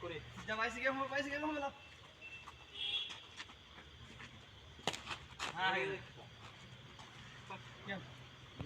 করে। যা বাইসে গেম হবে বাইসে গেম হবে লাভ হ্যাঁ